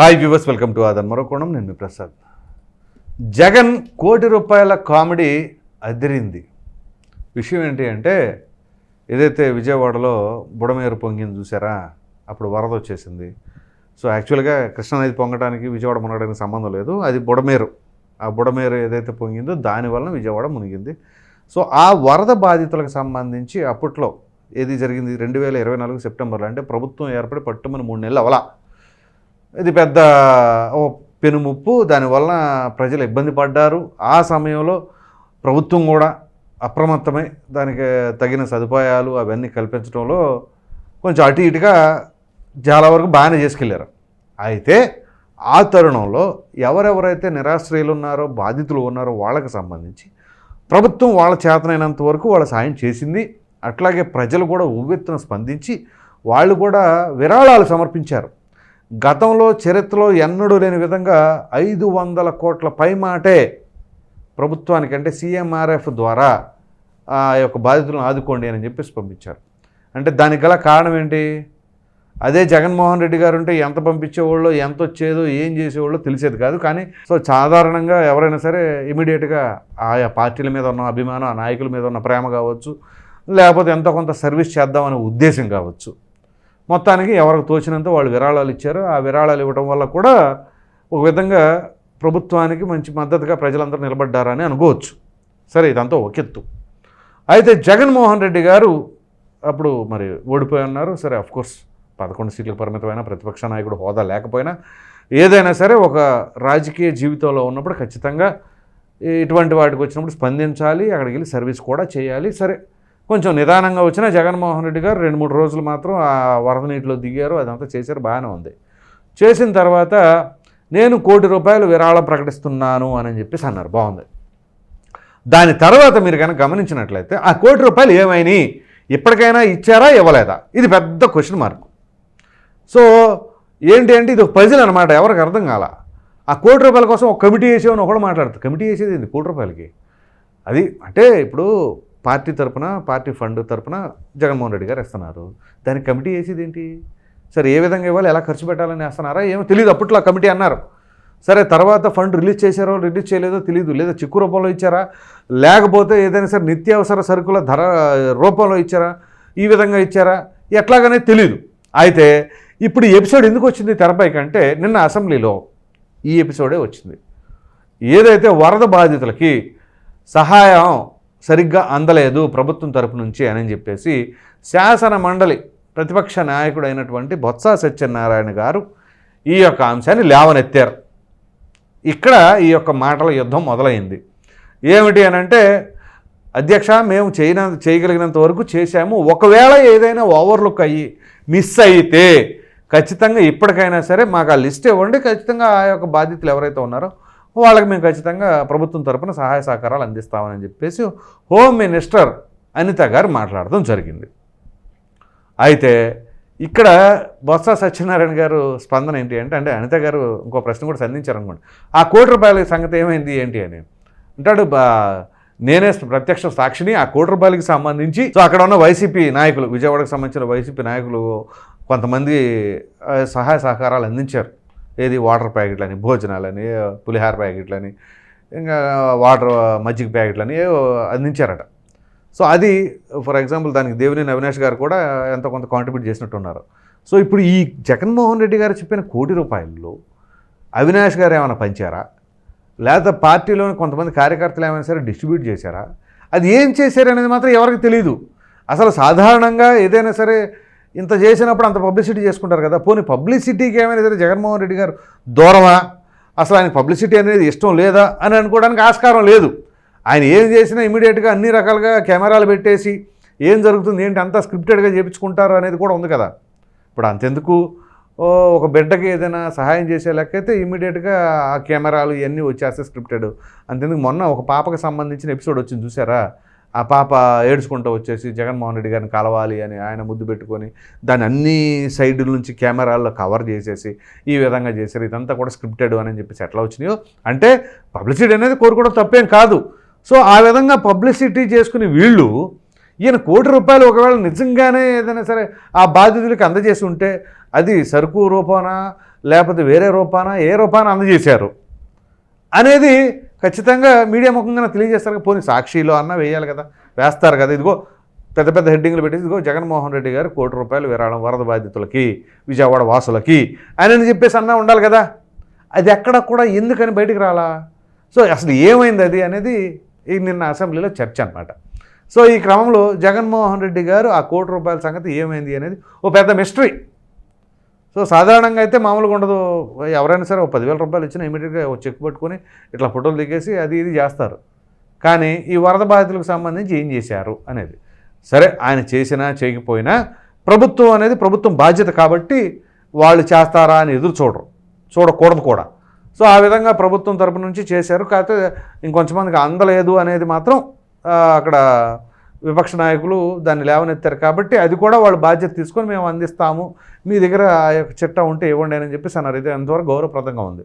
Hi viewers welcome to Adan మరో కోణం నేను మీ ప్రసాద్ జగన్ కోటి రూపాయల కామెడీ అదిరింది. విషయం ఏంటి అంటే ఏదైతే విజయవాడలో బుడమేరు పొంగింది చూసారా? అప్పుడు వరద వచ్చేసింది. సో యాక్చువల్గా కృష్ణానది పొంగడానికి విజయవాడ మునగడానికి సంబంధం లేదు. అది బుడమేరు. ఆ బుడమేరు ఏదైతే పొంగిందో దానివలన విజయవాడ మునిగింది. సో ఆ వరద బాధితులకు సంబంధించి అప్పట్లో ఏది జరిగింది? రెండు వేల ఇరవై నాలుగు సెప్టెంబర్లో. అంటే ప్రభుత్వం ఏర్పడి పట్టుమని మూడు నెలలు అవలా ఇది పెద్ద ఓ పెనుముప్పు. దానివల్ల ప్రజలు ఇబ్బంది పడ్డారు. ఆ సమయంలో ప్రభుత్వం కూడా అప్రమత్తమై దానికి తగిన సదుపాయాలు అవన్నీ కల్పించడంలో కొంచెం అటు ఇటుగా చాలా వరకు బాగానే చేసుకెళ్ళారు అయితే ఆ తరుణంలో ఎవరెవరైతే నిరాశ్రయులు ఉన్నారో బాధితులు ఉన్నారో వాళ్ళకి సంబంధించి ప్రభుత్వం వాళ్ళ చేతనైనంత వరకు వాళ్ళ సాయం చేసింది. అట్లాగే ప్రజలు కూడా ఉవ్వెత్తున స్పందించి వాళ్ళు కూడా విరాళాలు సమర్పించారు. గతంలో చరిత్రలో ఎన్నడూ లేని విధంగా ఐదు వందల కోట్ల పైమాటే ప్రభుత్వానికి అంటే సీఎంఆర్ఎఫ్ ద్వారా ఆ యొక్క బాధితులను ఆదుకోండి అని చెప్పేసి పంపించారు. అంటే దానికి గల కారణం ఏంటి? అదే జగన్మోహన్ రెడ్డి గారు ఉంటే ఎంత పంపించేవాళ్ళు ఎంత వచ్చేదో ఏం చేసేవాళ్ళో తెలిసేది కాదు. కానీ సో సాధారణంగా ఎవరైనా సరే ఇమీడియట్గా ఆయా పార్టీల మీద ఉన్న అభిమానం ఆ నాయకుల మీద ఉన్న ప్రేమ కావచ్చు లేకపోతే ఎంతో కొంత సర్వీస్ చేద్దామనే ఉద్దేశం కావచ్చు. మొత్తానికి ఎవరికి తోచినంత వాళ్ళు విరాళాలు ఇచ్చారు. ఆ విరాళాలు ఇవ్వడం వల్ల కూడా ఒక విధంగా ప్రభుత్వానికి మంచి మద్దతుగా ప్రజలందరూ నిలబడ్డారని అనుకోవచ్చు. సరే ఇదంతా ఒకెత్తు అయితే జగన్మోహన్ రెడ్డి గారు అప్పుడు మరి ఓడిపోయి ఉన్నారు. సరే అఫ్కోర్స్ పదకొండు సీట్లకు పరిమితమైన ప్రతిపక్ష నాయకుడు హోదా లేకపోయినా ఏదైనా సరే ఒక రాజకీయ జీవితంలో ఉన్నప్పుడు ఖచ్చితంగా ఇటువంటి వాటికి వచ్చినప్పుడు స్పందించాలి. అక్కడికి వెళ్ళి సర్వీస్ కూడా చేయాలి. సరే కొంచెం నిదానంగా వచ్చిన జగన్మోహన్ రెడ్డి గారు రెండు మూడు రోజులు మాత్రం ఆ వరద నీటిలో దిగారు అదంతా చేశారు బాగానే ఉంది. చేసిన తర్వాత నేను కోటి రూపాయలు విరాళం ప్రకటిస్తున్నాను అని చెప్పేసి అన్నారు బాగుంది. దాని తర్వాత మీరు కనుక గమనించినట్లయితే ఆ కోటి రూపాయలు ఏమైనాయి? ఇప్పటికైనా ఇచ్చారా ఇవ్వలేదా? ఇది పెద్ద క్వశ్చన్ మార్క్ సో ఏంటి అంటే ఇది ఒక పజిల్ అనమాట ఎవరికి అర్థం కాల. ఆ కోటి రూపాయల కోసం ఒక కమిటీ వేసేవని ఒకడు మాట్లాడుతుంది కమిటీ వేసేది ఏంది? కోటి రూపాయలకి. అది అంటే ఇప్పుడు పార్టీ తరపున పార్టీ ఫండ్ తరపున జగన్మోహన్ రెడ్డి గారు ఇస్తున్నారు దానికి కమిటీ వేసేది ఏంటి? సరే ఏ విధంగా ఇవ్వాలి? ఎలా ఖర్చు పెట్టాలని వేస్తున్నారా? ఏమో తెలియదు అప్పట్లో కమిటీ అన్నారు. సరే తర్వాత ఫండ్ రిలీజ్ చేశారో రిలీజ్ చేయలేదో తెలియదు లేదా చిక్కు రూపంలో ఇచ్చారా? లేకపోతే ఏదైనా సరే నిత్యావసర సరుకుల ధర రూపంలో ఇచ్చారా? ఈ విధంగా ఇచ్చారా? ఎట్లాగనే తెలియదు అయితే ఇప్పుడు ఈ ఎపిసోడ్ ఎందుకు వచ్చింది తెరపైకి అంటే నిన్న అసెంబ్లీలో ఈ ఎపిసోడే వచ్చింది. ఏదైతే వరద బాధితులకి సహాయం సరిగ్గా అందలేదు ప్రభుత్వం తరపు నుంచి అని చెప్పేసి శాసన మండలి ప్రతిపక్ష నాయకుడు అయినటువంటి బొత్స సత్యనారాయణ గారు ఈ యొక్క అంశాన్ని లేవనెత్తారు. ఇక్కడ ఈ యొక్క మాటల యుద్ధం మొదలైంది. ఏమిటి అని అంటే అధ్యక్ష మేము చేయన చేయగలిగినంత వరకు చేశాము. ఒకవేళ ఏదైనా ఓవర్లుక్ అయ్యి మిస్ అయితే ఖచ్చితంగా ఇప్పటికైనా సరే మాకు ఆ లిస్ట్ ఇవ్వండి. ఖచ్చితంగా ఆ యొక్క బాధ్యతలు ఎవరైతే ఉన్నారో వాళ్ళకి మేము ఖచ్చితంగా ప్రభుత్వం తరపున సహాయ సహకారాలు అందిస్తామని చెప్పేసి హోమ్ మినిస్టర్ అనిత గారు మాట్లాడడం జరిగింది. అయితే ఇక్కడ బొత్స సత్యనారాయణ గారు స్పందన ఏంటి అంటే అంటే అనిత గారు ఇంకో ప్రశ్న కూడా సంధించారు అనుకోండి ఆ కోటి రూపాయల సంగతి ఏమైంది ఏంటి అని? అంటాడు బా నేనే ప్రత్యక్ష సాక్షిని ఆ కోటి రూపాయలకి సంబంధించి సో అక్కడ ఉన్న వైసీపీ నాయకులు విజయవాడకు సంబంధించిన వైసీపీ నాయకులు కొంతమంది సహాయ సహకారాలు అందించారు. ఏది వాటర్ ప్యాకెట్లని భోజనాలని పులిహార ప్యాకెట్లని ఇంకా వాటర్ మజ్జిగ ప్యాకెట్లని అందించారట. సో అది ఫర్ ఎగ్జాంపుల్ దానికి దేవినేని అవినాష్ గారు కూడా ఎంత కొంత కాంట్రిబ్యూట్ చేసినట్టున్నారు. సో ఇప్పుడు ఈ జగన్మోహన్ రెడ్డి గారు చెప్పిన కోటి రూపాయల్లో అవినాష్ గారు ఏమైనా పంచారా? లేదా పార్టీలోని కొంతమంది కార్యకర్తలు ఏమైనా సరే డిస్ట్రిబ్యూట్ చేశారా? అది ఏం చేశారనేది మాత్రం ఎవరికి తెలియదు అసలు సాధారణంగా ఏదైనా సరే ఇంత చేసినప్పుడు అంత పబ్లిసిటీ చేసుకుంటారు కదా. పోనీ పబ్లిసిటీకి ఏమైనా సరే జగన్మోహన్ రెడ్డి గారు దూరమా? అసలు ఆయన పబ్లిసిటీ అనేది ఇష్టం లేదా అని అనుకోవడానికి ఆస్కారం లేదు. ఆయన ఏం చేసినా ఇమీడియట్గా అన్ని రకాలుగా కెమెరాలు పెట్టేసి ఏం జరుగుతుంది ఏంటి అంతా స్క్రిప్టెడ్గా చేయించుకుంటారు అనేది కూడా ఉంది కదా. ఇప్పుడు అంతెందుకు? ఒక బిడ్డకి ఏదైనా సహాయం చేసే లెక్కైతే ఇమీడియట్గా ఆ కెమెరాలు ఇవన్నీ వచ్చేస్తే స్క్రిప్టెడ్ అంతెందుకు? మొన్న ఒక పాపకు సంబంధించిన ఎపిసోడ్ వచ్చింది చూసారా? ఆ పాప ఏడ్చుకుంటూ వచ్చేసి జగన్మోహన్ రెడ్డి గారిని కలవాలి అని ఆయన ముద్దు పెట్టుకొని దాన్ని అన్ని సైడుల నుంచి కెమెరాల్లో కవర్ చేసేసి ఈ విధంగా చేశారు. ఇదంతా కూడా స్క్రిప్టెడ్ అని చెప్పేసి ఎట్లా వచ్చినాయో అంటే పబ్లిసిటీ అనేది కోరుకోవడం తప్పేం కాదు. సో ఆ విధంగా పబ్లిసిటీ చేసుకుని వీళ్ళు ఈయన కోటి రూపాయలు ఒకవేళ నిజంగానే ఏదైనా సరే ఆ బాధితులకి అందజేసి ఉంటే అది సరుకు రూపాన లేకపోతే వేరే రూపాన ఏ రూపాన అందజేశారు. అనేది ఖచ్చితంగా మీడియా ముఖంగా తెలియజేస్తారు. పోనీ సాక్షిలో అన్న వేయాలి కదా. వేస్తారు కదా. ఇదిగో పెద్ద పెద్ద హెడ్డింగ్లు పెట్టి ఇదిగో జగన్మోహన్ రెడ్డి గారు కోటి రూపాయలు విరాళం వరద బాధితులకి విజయవాడ వాసులకి అని చెప్పేసి అన్నా ఉండాలి కదా. అది ఎక్కడ కూడా ఎందుకని బయటికి రాలా? సో అసలు ఏమైంది అది అనేది ఈ నిన్న అసెంబ్లీలో చర్చ అనమాట సో ఈ క్రమంలో జగన్మోహన్ రెడ్డి గారు ఆ కోటి రూపాయల సంగతి ఏమైంది అనేది ఓ పెద్ద మిస్టరీ సో సాధారణంగా అయితే మామూలుగా ఉండదు. ఎవరైనా సరే ఒక పదివేల రూపాయలు ఇచ్చినా ఇమీడియట్గా ఒక చెక్ పట్టుకొని ఇట్లా ఫోటోలు దిగేసి అది ఇది చేస్తారు. కానీ ఈ వరద బాధితులకు సంబంధించి ఏం చేశారు అనేది. సరే ఆయన చేసినా చేయకపోయినా ప్రభుత్వం అనేది ప్రభుత్వం బాధ్యత కాబట్టి వాళ్ళు చేస్తారా అని ఎదురు చూడరు. చూడకూడదు కూడా. సో ఆ విధంగా ప్రభుత్వం తరపు నుంచి చేశారు. కాకపోతే ఇంకొంతమందికి అందలేదు అనేది మాత్రం అక్కడ విపక్ష నాయకులు దాన్ని లేవనెత్తారు కాబట్టి అది కూడా వాళ్ళు బాధ్యత తీసుకొని మేము అందిస్తాము. మీ దగ్గర ఆ యొక్క చిట్టా ఉంటే ఇవ్వండి అని చెప్పేసి అన్నారు. ఇది ఎంతవరకు గౌరవప్రదంగా ఉంది.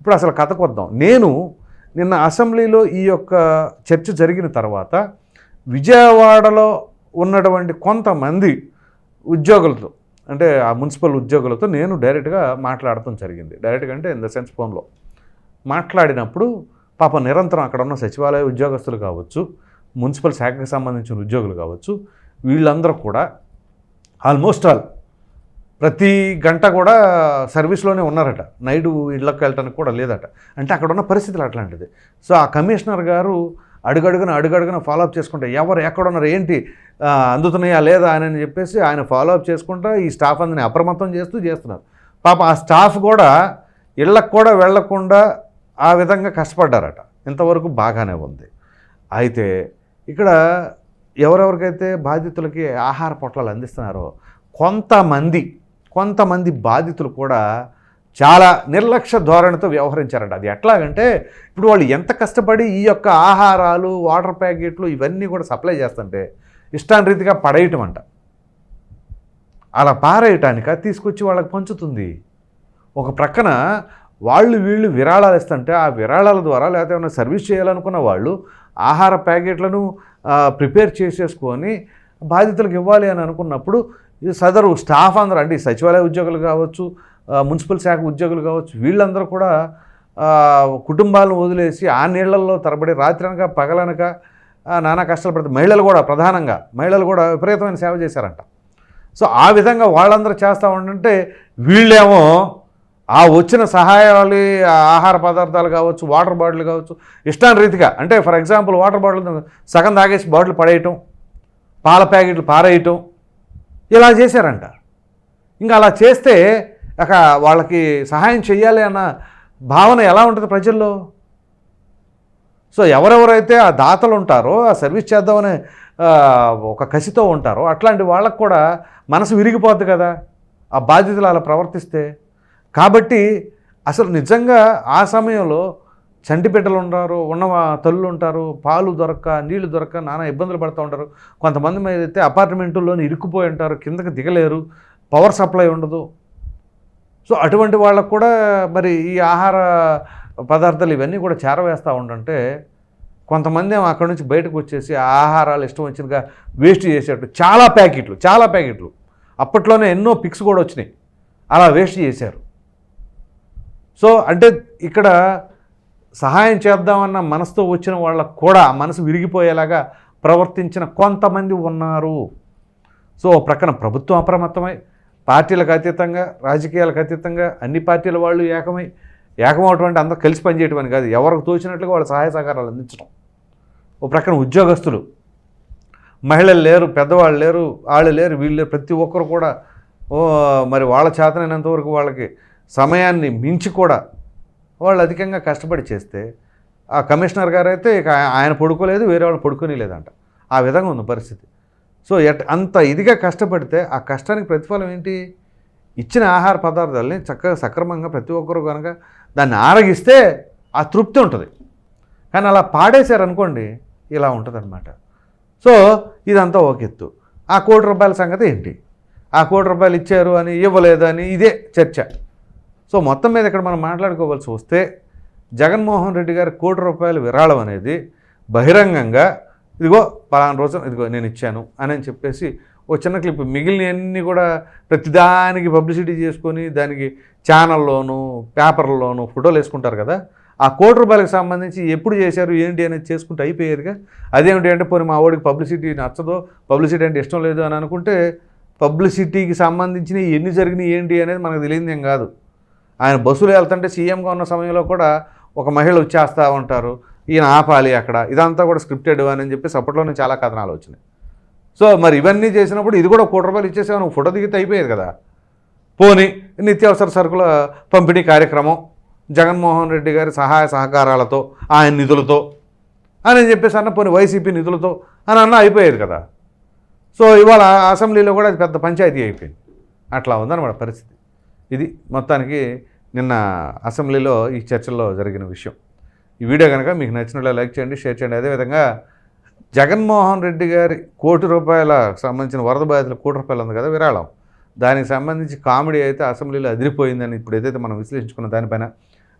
ఇప్పుడు అసలు కథకు వద్దాం. నేను నిన్న అసెంబ్లీలో ఈ యొక్క చర్చ జరిగిన తర్వాత విజయవాడలో ఉన్నటువంటి కొంతమంది ఉద్యోగులతో అంటే ఆ మున్సిపల్ ఉద్యోగులతో నేను డైరెక్ట్గా మాట్లాడటం జరిగింది. డైరెక్ట్గా అంటే ఇన్ ద సెన్స్ ఫోన్లో మాట్లాడినప్పుడు పాప నిరంతరం అక్కడ ఉన్న సచివాలయ ఉద్యోగస్తులు కావచ్చు మున్సిపల్ శాఖకు సంబంధించిన ఉద్యోగులు కావచ్చు వీళ్ళందరూ కూడా ఆల్మోస్ట్ ఆల్ ప్రతి గంట కూడా సర్వీస్లోనే ఉన్నారట. నైట్ ఇళ్ళకి వెళ్ళటానికి కూడా లేదట. అంటే అక్కడ ఉన్న పరిస్థితులు అట్లాంటిది. సో ఆ కమిషనర్ గారు అడుగడుగున అడుగడుగున ఫాలోఅప్ చేసుకుంటే ఎవరు ఎక్కడ ఉన్నారు ఏంటి అందుతున్నాయా లేదా అని చెప్పేసి ఆయన ఫాలోఅప్ చేసుకుంటా ఈ స్టాఫ్ అందరిని అప్రమత్తం చేస్తూ చేస్తున్నారు. పాప ఆ స్టాఫ్ కూడా ఇళ్ళకు కూడా వెళ్ళకుండా ఆ విధంగా కష్టపడ్డారట. ఇంతవరకు బాగానే ఉంది. అయితే ఇక్కడ ఎవరెవరికైతే బాధితులకి ఆహార పొట్లాలు అందిస్తున్నారో కొంతమంది కొంతమంది బాధితులు కూడా చాలా నిర్లక్ష్య ధోరణితో వ్యవహరించారట. అది ఎట్లాగంటే ఇప్పుడు వాళ్ళు ఎంత కష్టపడి ఈ యొక్క ఆహారాలు వాటర్ ప్యాకెట్లు ఇవన్నీ కూడా సప్లై చేస్తుంటే ఇష్టానురీతిగా పడేయటం అంట అలా పారేయటానిక? తీసుకొచ్చి వాళ్ళకి పంచుతుంది. ఒక ప్రక్కన వాళ్ళు వీళ్ళు విరాళాలు ఇస్తుంటే ఆ విరాళాల ద్వారా లేకపోతే ఏమైనా సర్వీస్ చేయాలనుకున్న వాళ్ళు ఆహార ప్యాకెట్లను ప్రిపేర్ చేసేసుకొని బాధితులకు ఇవ్వాలి అని అనుకున్నప్పుడు సదరు స్టాఫ్ అందరూ అంటే సచివాలయ ఉద్యోగులు కావచ్చు మున్సిపల్ శాఖ ఉద్యోగులు కావచ్చు వీళ్ళందరూ కూడా కుటుంబాలను వదిలేసి ఆ నీళ్ళలో తరబడి రాత్రి అనక పగలనక నానా కష్టాలు పడుతుంది మహిళలు కూడా ప్రధానంగా మహిళలు కూడా విపరీతమైన సేవ చేశారంట. సో ఆ విధంగా వాళ్ళందరూ చేస్తూ ఉండంటే వీళ్ళేమో ఆ వచ్చిన సహాయాలు ఆ ఆహార పదార్థాలు కావచ్చు వాటర్ బాటిల్ కావచ్చు ఇష్టాన్ రీతిగా అంటే ఫర్ ఎగ్జాంపుల్ వాటర్ బాటిల్ సగం తాగేసి బాటిల్ పడేయటం పాల ప్యాకెట్లు పారేయటం ఇలా చేశారంట. ఇంకా అలా చేస్తే అక వాళ్ళకి సహాయం చేయాలి అన్న భావన ఎలా ఉంటుంది ప్రజల్లో? సో ఎవరెవరైతే ఆ దాతలు ఉంటారో ఆ సర్వీస్ చేద్దామనే ఒక కసితో ఉంటారో అట్లాంటి వాళ్ళకు కూడా మనసు విరిగిపోద్ది కదా ఆ బాధ్యతలు అలా ప్రవర్తిస్తే. కాబట్టి అసలు నిజంగా ఆ సమయంలో చంటి బిడ్డలు ఉంటారు ఉన్న తల్లులు ఉంటారు పాలు దొరక్క నీళ్ళు దొరక్క నానా ఇబ్బందులు పడుతూ ఉంటారు. కొంతమంది మీద అయితే అపార్ట్మెంటుల్లోనే ఇరుక్కుపోయి ఉంటారు కిందకి దిగలేరు పవర్ సప్లై ఉండదు. సో అటువంటి వాళ్ళకు కూడా మరి ఈ ఆహార పదార్థాలు ఇవన్నీ కూడా చేరవేస్తూ ఉండంటే కొంతమంది అక్కడి నుంచి బయటకు వచ్చేసి ఆ ఆహారాలు ఇష్టం వచ్చినగా వేస్ట్ చేసేటట్టు చాలా ప్యాకెట్లు చాలా ప్యాకెట్లు. అప్పట్లోనే ఎన్నో పిక్స్ కూడా వచ్చినాయి. అలా వేస్ట్ చేశారు. సో అంటే ఇక్కడ సహాయం చేద్దామన్న మనసుతో వచ్చిన వాళ్ళకు కూడా మనసు విరిగిపోయేలాగా ప్రవర్తించిన కొంతమంది ఉన్నారు. సో ప్రక్కన ప్రభుత్వం అప్రమత్తమై పార్టీలకు అతీతంగా రాజకీయాలకు అతీతంగా అన్ని పార్టీల వాళ్ళు ఏకమై ఏకమవటువంటి అందరూ కలిసి పనిచేయటం అని కాదు ఎవరికి తోచినట్లుగా వాళ్ళ సహాయ సహకారాలు అందించడం ఓ ప్రక్కన ఉద్యోగస్తులు మహిళలు లేరు పెద్దవాళ్ళు లేరు వాళ్ళు లేరు వీళ్ళు లేరు ప్రతి ఒక్కరు కూడా మరి వాళ్ళ చేతనైనంతవరకు వాళ్ళకి సమయాన్ని మించి కూడా వాళ్ళు అధికంగా కష్టపడి చేస్తే ఆ కమిషనర్ గారు అయితే ఇక ఆయన పడుకోలేదు వేరే వాళ్ళు పడుకొని లేదంట ఆ విధంగా ఉంది పరిస్థితి. సో ఎట్ అంత ఇదిగా కష్టపడితే ఆ కష్టానికి ప్రతిఫలం ఏంటి? ఇచ్చిన ఆహార పదార్థాలని చక్కగా సక్రమంగా ప్రతి ఒక్కరు కనుక దాన్ని ఆరగిస్తే ఆ తృప్తి ఉంటుంది. కానీ అలా పాడేశారనుకోండి ఇలా ఉంటుందన్నమాట. సో ఇదంతా ఒక ఎత్తు. ఆ కోటి రూపాయల సంగతి ఏంటి? ఆ కోటి రూపాయలు ఇచ్చారు అని ఇవ్వలేదు అని ఇదే చర్చ. సో మొత్తం మీద ఇక్కడ మనం మాట్లాడుకోవాల్సి వస్తే జగన్మోహన్ రెడ్డి గారి కోటి రూపాయల విరాళం అనేది బహిరంగంగా ఇదిగో పలానా రోజు ఇదిగో నేను ఇచ్చాను అని చెప్పేసి ఓ చిన్న క్లిప్ మిగిలినవన్నీ కూడా ప్రతిదానికి పబ్లిసిటీ చేసుకొని దానికి ఛానల్లోను పేపర్లోను ఫోటోలు వేసుకుంటారు కదా. ఆ కోటి రూపాయలకు సంబంధించి ఎప్పుడు చేశారు ఏంటి అనేది చేసుకుంటే అయిపోయారుగా అదేమిటి అంటే పోనీ మా వాడికి పబ్లిసిటీ నచ్చదో పబ్లిసిటీ అంటే ఇష్టం లేదు అని అనుకుంటే పబ్లిసిటీకి సంబంధించిన ఎన్ని జరిగినాయి ఏంటి అనేది మనకు తెలియదు ఏం కాదు. ఆయన బస్సులో వెళ్తుంటే సీఎంగా ఉన్న సమయంలో కూడా ఒక మహిళ వచ్చేస్తూ ఉంటారు. ఈయన ఆపాలి అక్కడ. ఇదంతా కూడా స్క్రిప్టెడ్ అని చెప్పి అప్పట్లోనే చాలా కథనాలు వచ్చినాయి. సో మరి ఇవన్నీ చేసినప్పుడు ఇది కూడా కోటి రూపాయలు ఇచ్చేసావు నువ్వు ఫోటో దిగితే అయిపోయేది కదా. పోని నిత్యావసర సరుకుల పంపిణీ కార్యక్రమం జగన్మోహన్ రెడ్డి గారి సహాయ సహకారాలతో ఆయన నిధులతో అని చెప్పేసి అన్న పోనీ వైసీపీ నిధులతో అని అన్న అయిపోయేది కదా. సో ఇవాళ అసెంబ్లీలో కూడా అది పెద్ద పంచాయతీ అయిపోయింది. అట్లా ఉందన్నమాట పరిస్థితి. ఇది మొత్తానికి నిన్న అసెంబ్లీలో ఈ చర్చల్లో జరిగిన విషయం. ఈ వీడియో కనుక మీకు నచ్చినట్లు లైక్ చేయండి షేర్ చేయండి. అదేవిధంగా జగన్మోహన్ రెడ్డి గారి కోటి రూపాయల సంబంధించిన వరద బాధితుల కోటి రూపాయలు ఉంది కదా విరాళం. దానికి సంబంధించి కామెడీ అయితే అసెంబ్లీలో అదిరిపోయిందని ఇప్పుడు ఏదైతే మనం విశ్లేషించుకున్న దానిపైన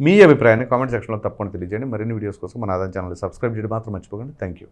మీ అభిప్రాయాన్ని కామెంట్ సెక్షన్లో తప్పకుండా తెలియజేయండి. మరిన్ని వీడియోస్ కోసం మన ఆదాయం ఛానల్ సబ్స్క్రైబ్ చేయడం మాత్రం మర్చిపోకండి. Thank you